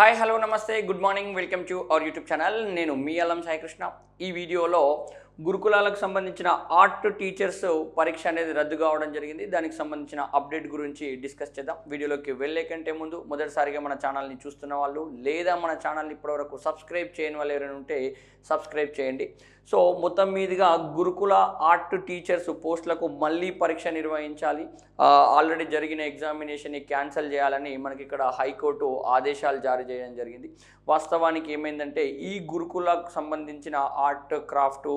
Hi hello నమస్తే good morning welcome to our YouTube channel నేను మీ అల్లం సాయికృష్ణ. ఈ వీడియోలో గురుకులాలకు సంబంధించిన ఆర్ట్ టీచర్స్ పరీక్ష అనేది రద్దు కావడం జరిగింది. దానికి సంబంధించిన అప్డేట్ గురించి డిస్కస్ చేద్దాం. వీడియోలోకి వెళ్ళే కంటే ముందు మొదటిసారిగా మన ఛానల్ని చూస్తున్న వాళ్ళు లేదా మన ఛానల్ని ఇప్పటివరకు సబ్స్క్రైబ్ చేయని వాళ్ళు ఎవరైనా ఉంటే సబ్స్క్రైబ్ చేయండి. సో మొత్తం మీదుగా గురుకుల ఆర్ట్ టీచర్స్ పోస్టులకు మళ్ళీ పరీక్ష నిర్వహించాలి. ఆల్రెడీ జరిగిన ఎగ్జామినేషన్ని క్యాన్సిల్ చేయాలని మనకి ఇక్కడ హైకోర్టు ఆదేశాలు జారీ చేయడం జరిగింది. వాస్తవానికి ఏమైందంటే ఈ గురుకులకు సంబంధించిన ఆర్ట్ క్రాఫ్ట్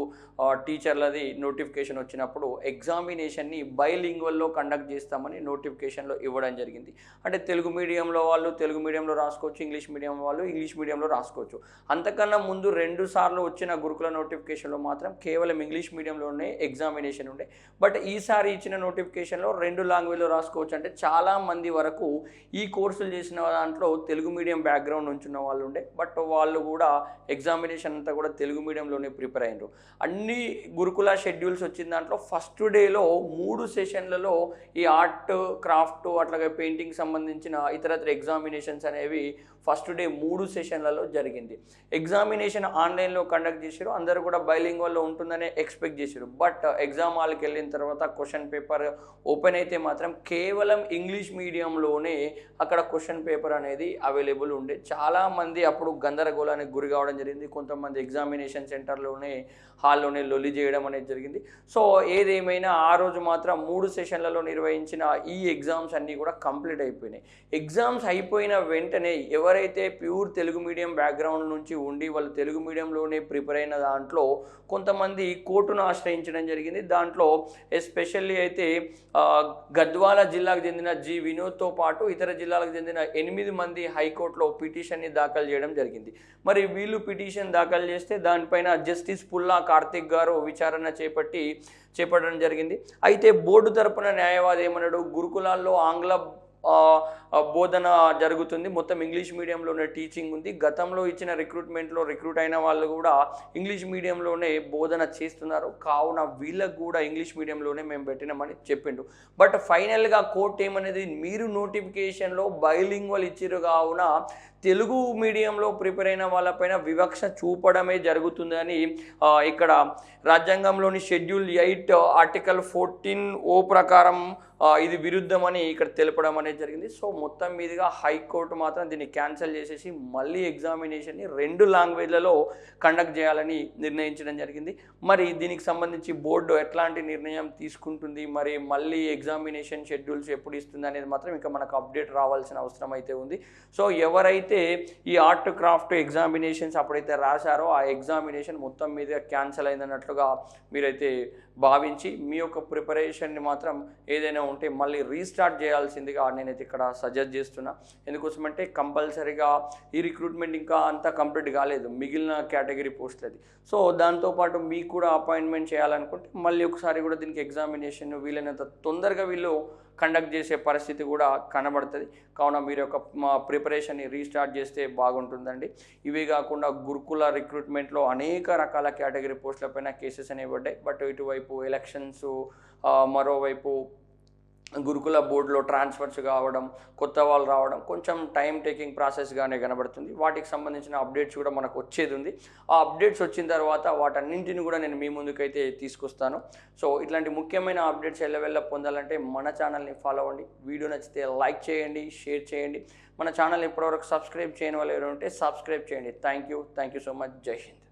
టీచర్లది నోటిఫికేషన్ వచ్చినప్పుడు ఎగ్జామినేషన్ని బైలింగ్వల్లో కండక్ట్ చేస్తామని నోటిఫికేషన్లో ఇవ్వడం జరిగింది. అంటే తెలుగు మీడియంలో వాళ్ళు తెలుగు మీడియంలో రాసుకోవచ్చు ఇంగ్లీష్ మీడియం వాళ్ళు ఇంగ్లీష్ మీడియంలో రాసుకోవచ్చు. అంతకన్నా ముందు రెండు సార్లు వచ్చిన గురుకుల నోటిఫికేషన్లో మాత్రం కేవలం ఇంగ్లీష్ మీడియంలోనే ఎగ్జామినేషన్ ఉండే. బట్ ఈసారి ఇచ్చిన నోటిఫికేషన్లో రెండు లాంగ్వేజ్లో రాసుకోవచ్చు అంటే చాలామంది వరకు ఈ కోర్సులు చేసిన దాంట్లో తెలుగు మీడియం బ్యాక్గ్రౌండ్ నుంచి ఉన్న వాళ్ళు ఉండే. బట్ వాళ్ళు కూడా ఎగ్జామినేషన్ అంతా కూడా తెలుగు మీడియంలోనే ప్రిపేర్ అయినారు. అన్ని గురుకుల షెడ్యూల్స్ వచ్చిన దాంట్లో ఫస్ట్ డేలో మూడు సెషన్లలో ఈ ఆర్ట్ క్రాఫ్ట్ అట్లాగే పెయింటింగ్ సంబంధించిన ఇతరత్ర ఎగ్జామినేషన్స్ అనేవి ఫస్ట్ డే మూడు సెషన్లలో జరిగింది. ఎగ్జామినేషన్ ఆన్లైన్లో కండక్ట్ చేశారు. అందరూ కూడా బైలింగ్వల్లో ఉంటుందనే ఎక్స్పెక్ట్ చేశారు. బట్ ఎగ్జామ్ హాల్కి వెళ్ళిన తర్వాత క్వశ్చన్ పేపర్ ఓపెన్ అయితే మాత్రం కేవలం ఇంగ్లీష్ మీడియంలోనే అక్కడ క్వశ్చన్ పేపర్ అనేది అవైలబుల్ ఉండే. చాలామంది అప్పుడు గందరగోళానికి గురి కావడం జరిగింది. కొంతమంది ఎగ్జామినేషన్ సెంటర్లోనే హాల్లోనే లొల్లి చేయడం అనేది జరిగింది. సో ఏదేమైనా ఆ రోజు మాత్రం మూడు సెషన్లలో నిర్వహించిన ఈ ఎగ్జామ్స్ అన్నీ కూడా కంప్లీట్ అయిపోయినాయి. ఎగ్జామ్స్ అయిపోయిన వెంటనే ఎవరైతే ప్యూర్ తెలుగు మీడియం బ్యాక్గ్రౌండ్ నుంచి ఉండి వాళ్ళు తెలుగు మీడియంలోనే ప్రిపేర్ అయిన దాంట్లో కొంతమంది కోర్టును ఆశ్రయించడం జరిగింది. దాంట్లో ఎస్పెషల్లీ అయితే గద్వాల జిల్లాకు చెందిన జి వినోద్తో పాటు ఇతర జిల్లాలకు చెందిన ఎనిమిది మంది హైకోర్టులో పిటిషన్ని దాఖలు చేయడం జరిగింది. మరి వీళ్ళు పిటిషన్ దాఖలు చేస్తే దానిపైన జస్టిస్ పుల్లా కార్తిక్ గారు విచారణ చేపట్టి చేపట్టడం జరిగింది. అయితే బోర్డు తరపున న్యాయవాది ఏమన్నాడు? గురుకులాల్లో ఆంగ్ల బోధన జరుగుతుంది. మొత్తం ఇంగ్లీష్ మీడియంలోనే టీచింగ్ ఉంది. గతంలో ఇచ్చిన రిక్రూట్మెంట్లో రిక్రూట్ అయిన వాళ్ళు కూడా ఇంగ్లీష్ మీడియంలోనే బోధన చేస్తున్నారు. కావున వీళ్ళకు కూడా ఇంగ్లీష్ మీడియంలోనే మేము పెట్టినామని చెప్పిండు. బట్ ఫైనల్గా కోర్ట్ ఏమనేది? మీరు నోటిఫికేషన్లో బైలింగ్వల్ ఇచ్చారు కావున తెలుగు మీడియంలో ప్రిపేర్ అయిన వాళ్ళపైన వివక్ష చూపడమే జరుగుతుందని ఇక్కడ రాజ్యాంగంలోని షెడ్యూల్ ఎయిట్ ఆర్టికల్ ఫోర్టీన్ ఓ ప్రకారం ఇది విరుద్ధమని ఇక్కడ తెలపడం అనేది జరిగింది. సో మొత్తం మీదుగా హైకోర్టు మాత్రం దీన్ని క్యాన్సిల్ చేసేసి మళ్ళీ ఎగ్జామినేషన్ని రెండు లాంగ్వేజ్లలో కండక్ట్ చేయాలని నిర్ణయించడం జరిగింది. మరి దీనికి సంబంధించి బోర్డు ఎట్లాంటి నిర్ణయం తీసుకుంటుంది? మరి మళ్ళీ ఎగ్జామినేషన్ షెడ్యూల్స్ ఎప్పుడు ఇస్తుంది అనేది మాత్రం ఇంకా మనకు అప్డేట్ రావాల్సిన అవసరం అయితే ఉంది. సో ఎవరైతే ఈ ఆర్ట్ క్రాఫ్ట్ ఎగ్జామినేషన్స్ అప్పుడైతే రాశారో ఆ ఎగ్జామినేషన్ మొత్తం మీద క్యాన్సిల్ అయిందన్నట్లుగా మీరైతే భావించి మీ యొక్క ప్రిపరేషన్ని మాత్రం ఏదైనా ఉంటే మళ్ళీ రీస్టార్ట్ చేయాల్సిందిగా నేనైతే ఇక్కడ సజెస్ట్ చేస్తున్నా. ఎందుకోసమంటే కంపల్సరీగా ఈ రిక్రూట్మెంట్ ఇంకా అంతా కంప్లీట్ కాలేదు. మిగిలిన కేటగిరీ పోస్టులది సో దాంతోపాటు మీకు కూడా అపాయింట్మెంట్ చేయాలనుకుంటే మళ్ళీ ఒకసారి కూడా దీనికి ఎగ్జామినేషన్ వీలైనంత తొందరగా వీళ్ళు కండక్ట్ చేసే పరిస్థితి కూడా కనబడుతుంది. కావున మీరు యొక్క మా ప్రిపరేషన్ని రీస్టార్ట్ చేస్తే బాగుంటుందండి. ఇవే కాకుండా గురుకుల రిక్రూట్మెంట్లో అనేక రకాల కేటగిరీ పోస్టులపైన కేసెస్ అనేవి పడ్డాయి. బట్ ఇటువైపు ఎలక్షన్స్ మరోవైపు గురుకుల బోర్డులో ట్రాన్స్ఫర్స్ కావడం కొత్త వాళ్ళు రావడం కొంచెం టైం టేకింగ్ ప్రాసెస్గానే కనబడుతుంది. వాటికి సంబంధించిన అప్డేట్స్ కూడా మనకు వచ్చేది ఉంది. ఆ అప్డేట్స్ వచ్చిన తర్వాత వాటన్నింటిని కూడా నేను మీ ముందుకైతే తీసుకొస్తాను. సో ఇట్లాంటి ముఖ్యమైన అప్డేట్స్ ఎల్లవెల్ల పొందాలంటే మన ఛానల్ని ఫాలో అవ్వండి. వీడియో నచ్చితే లైక్ చేయండి షేర్ చేయండి. మన ఛానల్ ఇప్పటివరకు సబ్స్క్రైబ్ చేయని వాళ్ళు ఎవరు ఉంటే సబ్స్క్రైబ్ చేయండి. Thank you. Thank you so much. జై హింద్.